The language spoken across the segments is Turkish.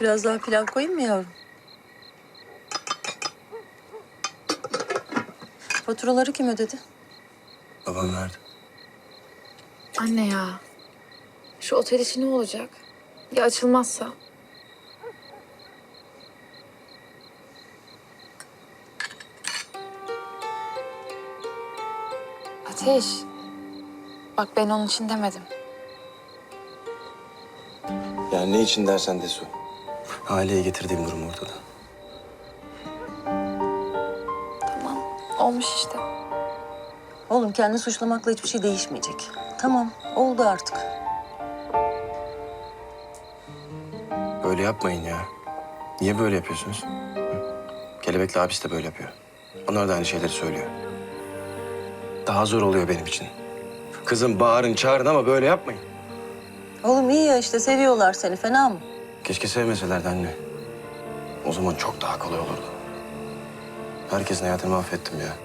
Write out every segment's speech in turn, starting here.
Biraz daha pilav koyayım mı yavrum? Faturaları kim ödedi? Babam verdi. Anne ya. Şu otel işi ne olacak? Ya açılmazsa? Ateş. Bak ben onun için demedim. Yani ne için dersen de su. Aileye getirdiğim durum ortada. Tamam. Olmuş işte. Oğlum kendini suçlamakla hiçbir şey değişmeyecek. Tamam, oldu artık. Böyle yapmayın ya. Niye böyle yapıyorsunuz? Hı? Kelebekli abisi de böyle yapıyor. Onlar da aynı şeyleri söylüyor. Daha zor oluyor benim için. Kızım bağırın çağırın ama böyle yapmayın. Oğlum iyi ya işte seviyorlar seni, fena mı? Keşke sevmeselerdi anne. O zaman çok daha kolay olurdu. Herkesin hayatını mahvettim ya.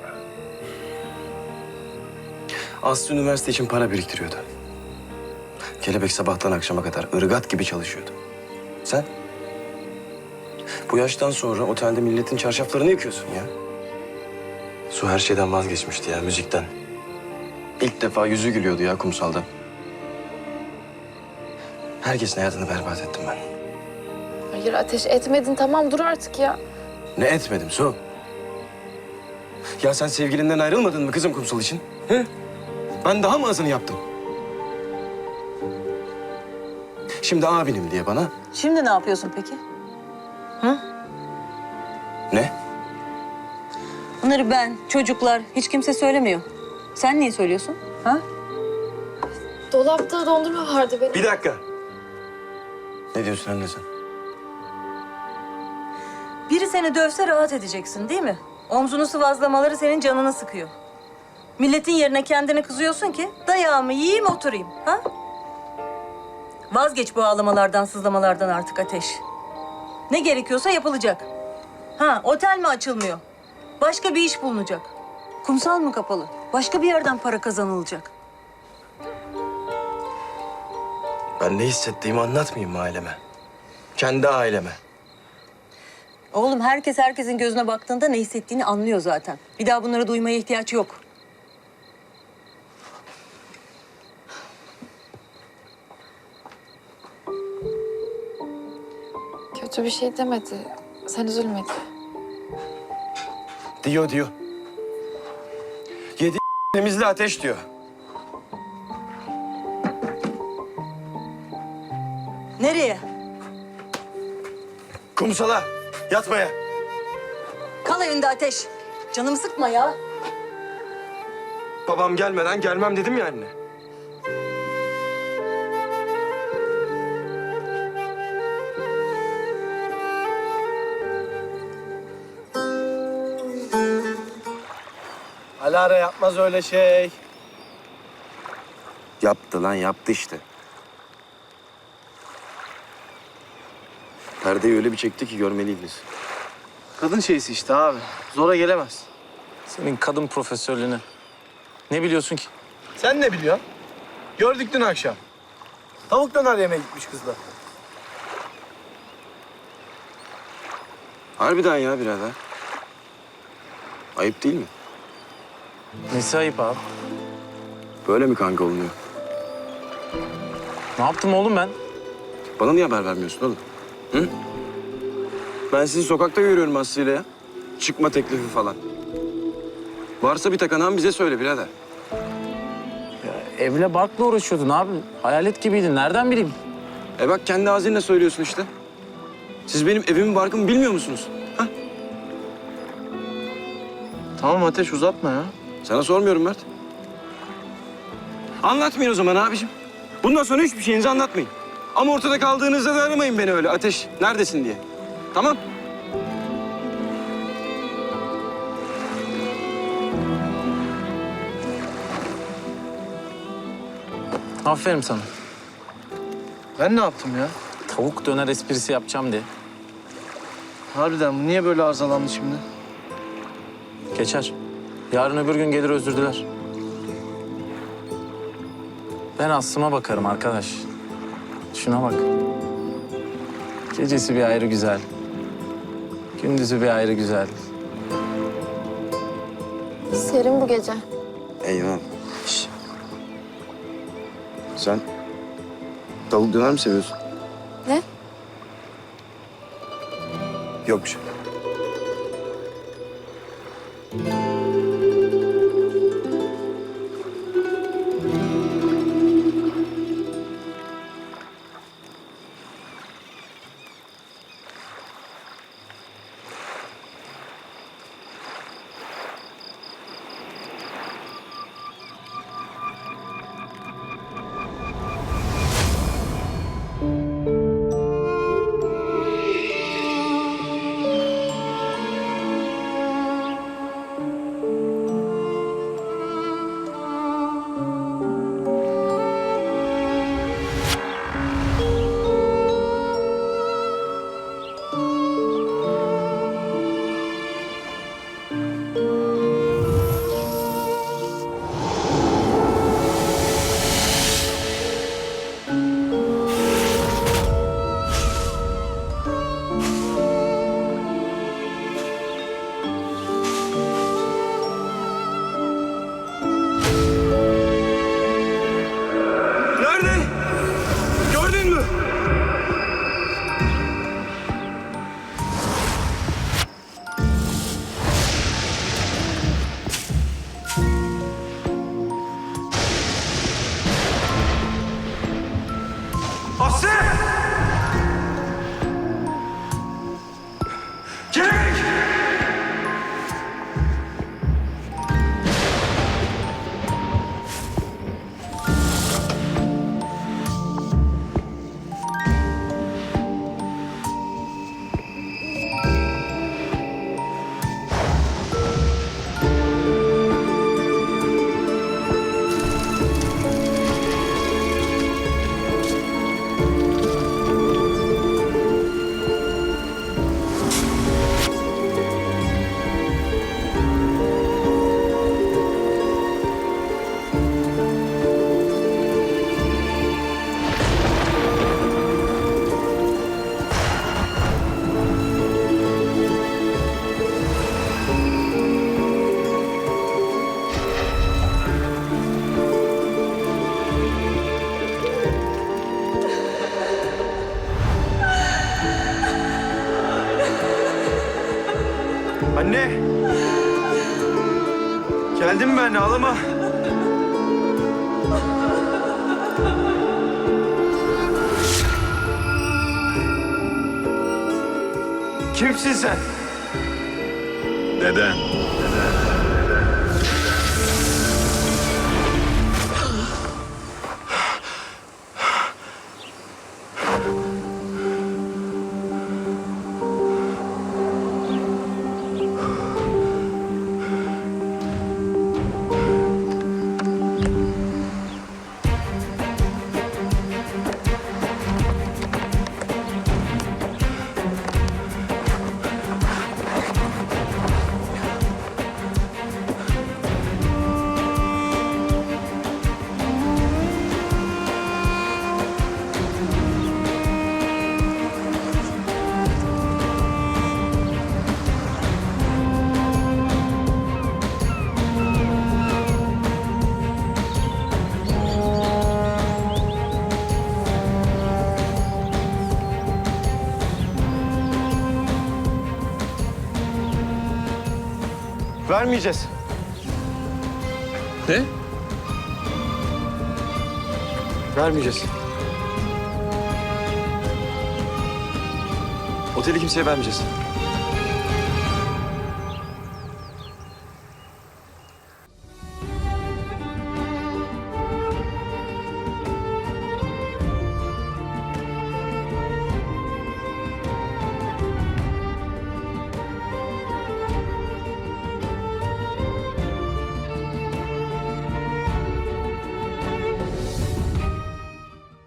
Aslı üniversite için para biriktiriyordu. Kelebek sabahtan akşama kadar ırgat gibi çalışıyordu. Sen? Bu yaştan sonra otelde milletin çarşaflarını yıkıyorsun ya. Su her şeyden vazgeçmişti ya, müzikten. İlk defa yüzü gülüyordu ya kumsalda. Herkesin hayatını berbat ettim ben. Hayır Ateş etmedin. Tamam dur artık ya. Ne etmedim Su? Ya sen sevgilinden ayrılmadın mı kızım kumsal için? He? Ben daha mı azını yaptım? Şimdi abinim diye bana Şimdi ne yapıyorsun peki? ne? Bunları ben, çocuklar, hiç kimse söylemiyor. Sen niye söylüyorsun? Ha? Dolapta dondurma vardı benim. Bir dakika. Ne diyorsun anne sen? Seni dövse rahat edeceksin değil mi? Omzunu sıvazlamaları senin canını sıkıyor. Milletin yerine kendine kızıyorsun ki dayağımı yiyeyim oturayım. Ha? Vazgeç bu ağlamalardan, sızlamalardan artık Ateş. Ne gerekiyorsa yapılacak. Ha, otel mi açılmıyor? Başka bir iş bulunacak. Kumsal mı kapalı? Başka bir yerden para kazanılacak. Ben ne hissettiğimi anlatmayayım mı aileme? Kendi aileme. Oğlum herkes herkesin gözüne baktığında ne hissettiğini anlıyor zaten. Bir daha bunları duymaya ihtiyaç yok. Kötü bir şey demedi. Sen üzülme diye. Diyor diyor. Yedi temizli ateş diyor. Nereye? Kumsala yatmaya. Kal evinde Ateş. Canımı sıkma ya. Babam gelmeden gelmem dedim ya anne. Alara yapmaz öyle şey. Yaptı lan yaptı işte. Perdeyi öyle bir çekti ki görmeliydiniz. Kadın şeysi işte abi. Zora gelemez. Senin kadın profesörlüğünü. Ne biliyorsun ki? Sen ne biliyorsun? Gördük dün akşam. Tavuk döner yemeye gitmiş kızla. Harbiden ya birader. Ayıp değil mi? Nesi ayıp abi? Böyle mi kanka olunuyor? Ne yaptım oğlum ben? Bana niye haber vermiyorsun oğlum? Hı? Ben sizi sokakta görüyorum Aslı'yla ya. Çıkma teklifi falan. Varsa bir takanağın bize söyle birader. Ya, evle barkla uğraşıyordun abi. Hayalet gibiydin. Nereden bileyim? E bak kendi ağzınla söylüyorsun işte. Siz benim evimin barkımı bilmiyor musunuz? Ha? Tamam Ateş uzatma ya. Sana sormuyorum Mert. Anlatmayın o zaman abicim. Bundan sonra hiçbir şeyinizi anlatmayın. Ama ortada kaldığınızda da aramayın beni öyle. Ateş neredesin diye. Tamam? Aferin sana. Ben ne yaptım ya? Tavuk döner esprisi yapacağım diye. Harbiden bu niye böyle arızalandı şimdi? Geçer. Yarın öbür gün gelir özür diler. Ben Aslı'ma bakarım arkadaş. Şuna bak. Gecesi bir ayrı güzel. Gündüzü bir ayrı güzel. Serin bu gece. Eyvah. Şş. Sen tavuk döner mi seviyorsun? Ne? Yok bir şey. Ben ağlama. Kimsin sen? Neden? Vermeyeceğiz. Ne? Vermeyeceğiz. Oteli kimseye vermeyeceğiz.